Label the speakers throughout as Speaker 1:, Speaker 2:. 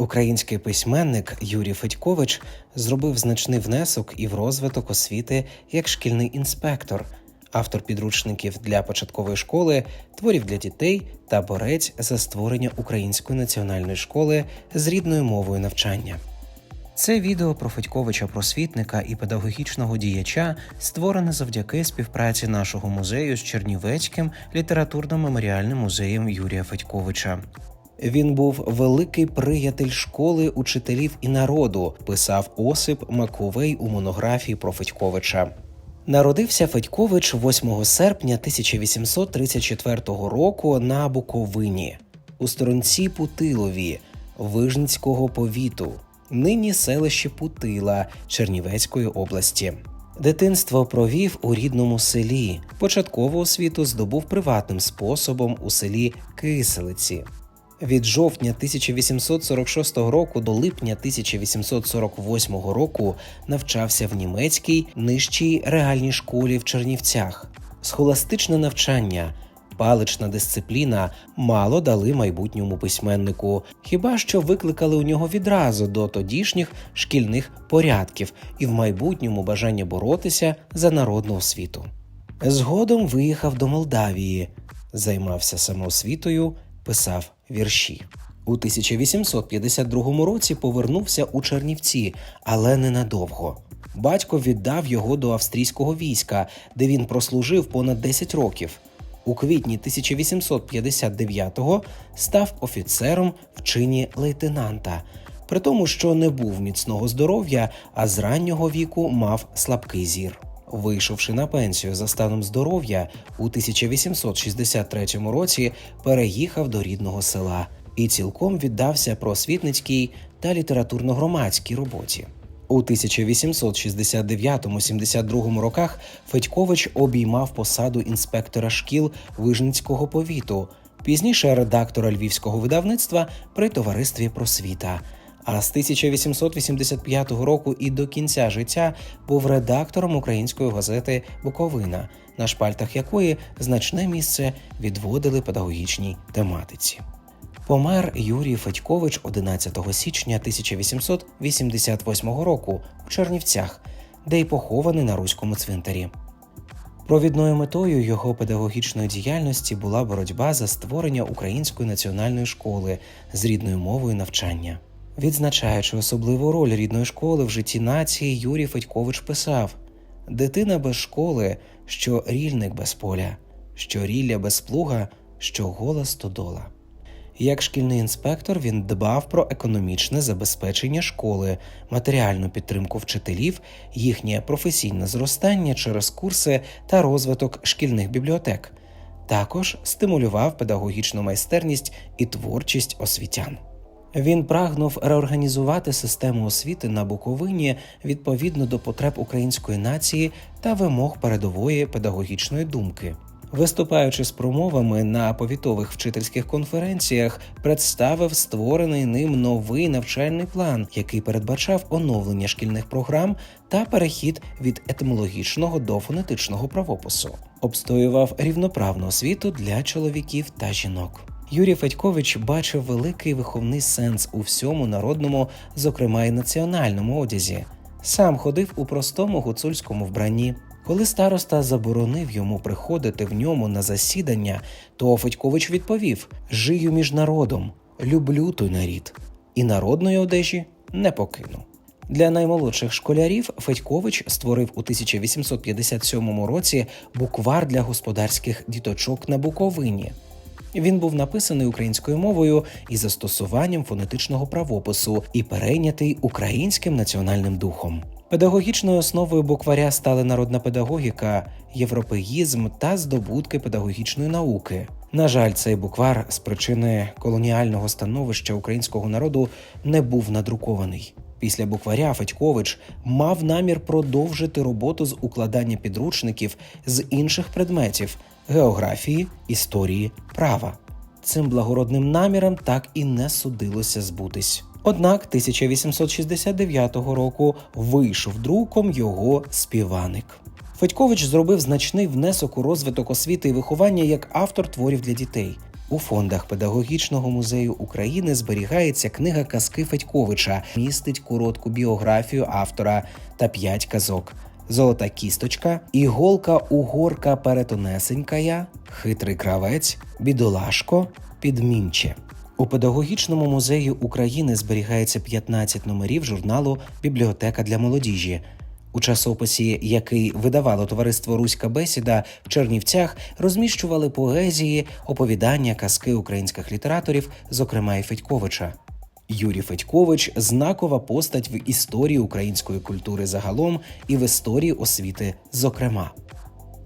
Speaker 1: Український письменник Юрій Федькович зробив значний внесок і в розвиток освіти як шкільний інспектор, автор підручників для початкової школи, творів для дітей та борець за створення української національної школи з рідною мовою навчання. Це відео про Федьковича просвітника і педагогічного діяча створене завдяки співпраці нашого музею з Чернівецьким літературно-меморіальним музеєм Юрія Федьковича. Він був великий приятель школи, учителів і народу, писав Осип Маковей у монографії про Федьковича. Народився Федькович 8 серпня 1834 року на Буковині у сторонці Путилові Вижницького повіту, нині селище Путила Чернівецької області. Дитинство провів у рідному селі. Початкову освіту здобув приватним способом у селі Киселиці. Від жовтня 1846 року до липня 1848 року навчався в німецькій нижчій реальній школі в Чернівцях. Схоластичне навчання, палична дисципліна мало дали майбутньому письменнику, хіба що викликали у нього відразу до тодішніх шкільних порядків і в майбутньому бажання боротися за народну освіту. Згодом виїхав до Молдавії, займався самоосвітою, писав вірші. У 1852 році повернувся у Чернівці, але ненадовго. Батько віддав його до австрійського війська, де він прослужив понад 10 років. У квітні 1859-го став офіцером в чині лейтенанта, при тому, що не був міцного здоров'я, а з раннього віку мав слабкий зір. Вийшовши на пенсію за станом здоров'я, у 1863 році переїхав до рідного села і цілком віддався просвітницькій та літературно-громадській роботі. У 1869-72 роках Федькович обіймав посаду інспектора шкіл Вижницького повіту, пізніше редактора львівського видавництва при товаристві просвіта. А з 1885 року і до кінця життя був редактором української газети Буковина, на шпальтах якої значне місце відводили педагогічній тематиці. Помер Юрій Федькович 11 січня 1888 року у Чернівцях, де й похований на руському цвинтарі. Провідною метою його педагогічної діяльності була боротьба за створення української національної школи з рідною мовою навчання. Відзначаючи особливу роль рідної школи в житті нації, Юрій Федькович писав: Дитина без школи, що рільник без поля, що рілля без плуга, що гола стодола. Як шкільний інспектор він дбав про економічне забезпечення школи, матеріальну підтримку вчителів, їхнє професійне зростання через курси та розвиток шкільних бібліотек. Також стимулював педагогічну майстерність і творчість освітян. Він прагнув реорганізувати систему освіти на Буковині відповідно до потреб української нації та вимог передової педагогічної думки. Виступаючи з промовами на повітових вчительських конференціях, представив створений ним новий навчальний план, який передбачав оновлення шкільних програм та перехід від етимологічного до фонетичного правопису, обстоював рівноправну освіту для чоловіків та жінок. Юрій Федькович бачив великий виховний сенс у всьому народному, зокрема й національному одязі. Сам ходив у простому гуцульському вбранні. Коли староста заборонив йому приходити в ньому на засідання, то Федькович відповів: Жию між народом, люблю той нарід, і народної одежі не покину. Для наймолодших школярів Федькович створив у 1857 році буквар для господарських діточок на Буковині. Він був написаний українською мовою із застосуванням фонетичного правопису і перейнятий українським національним духом. Педагогічною основою букваря стали народна педагогіка, європеїзм та здобутки педагогічної науки. На жаль, цей буквар з причини колоніального становища українського народу не був надрукований. Після букваря Федькович мав намір продовжити роботу з укладання підручників з інших предметів географії, історії, права. Цим благородним намірам так і не судилося збутись. Однак 1869 року вийшов друком його співаник. Федькович зробив значний внесок у розвиток освіти і виховання як автор творів для дітей. У фондах педагогічного музею України зберігається книга казки Федьковича, містить коротку біографію автора та п'ять казок. Золота кісточка, іголка угорка перетонесенькая, хитрий кравець, бідолашко, підмінче. У педагогічному музеї України зберігається 15 номерів журналу Бібліотека для молодіжі. У часописі, який видавало товариство Руська бесіда в Чернівцях, розміщували поезії, оповідання, казки українських літераторів, зокрема і Федьковича. Юрій Федькович знакова постать в історії української культури загалом і в історії освіти, зокрема.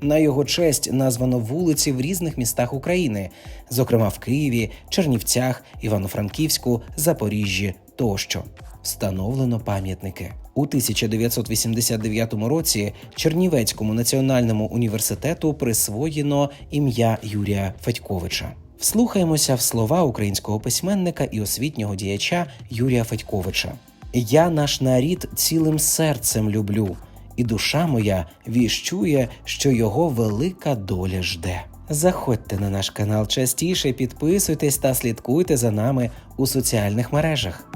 Speaker 1: На його честь названо вулиці в різних містах України, зокрема в Києві, Чернівцях, Івано-Франківську, Запоріжжі тощо. Встановлено пам'ятники у 1989 році. Чернівецькому національному університету присвоєно ім'я Юрія Федьковича. Вслухаємося в слова українського письменника і освітнього діяча Юрія Федьковича. Я наш нарід цілим серцем люблю, і душа моя віщує, що його велика доля жде. Заходьте на наш канал частіше, підписуйтесь та слідкуйте за нами у соціальних мережах.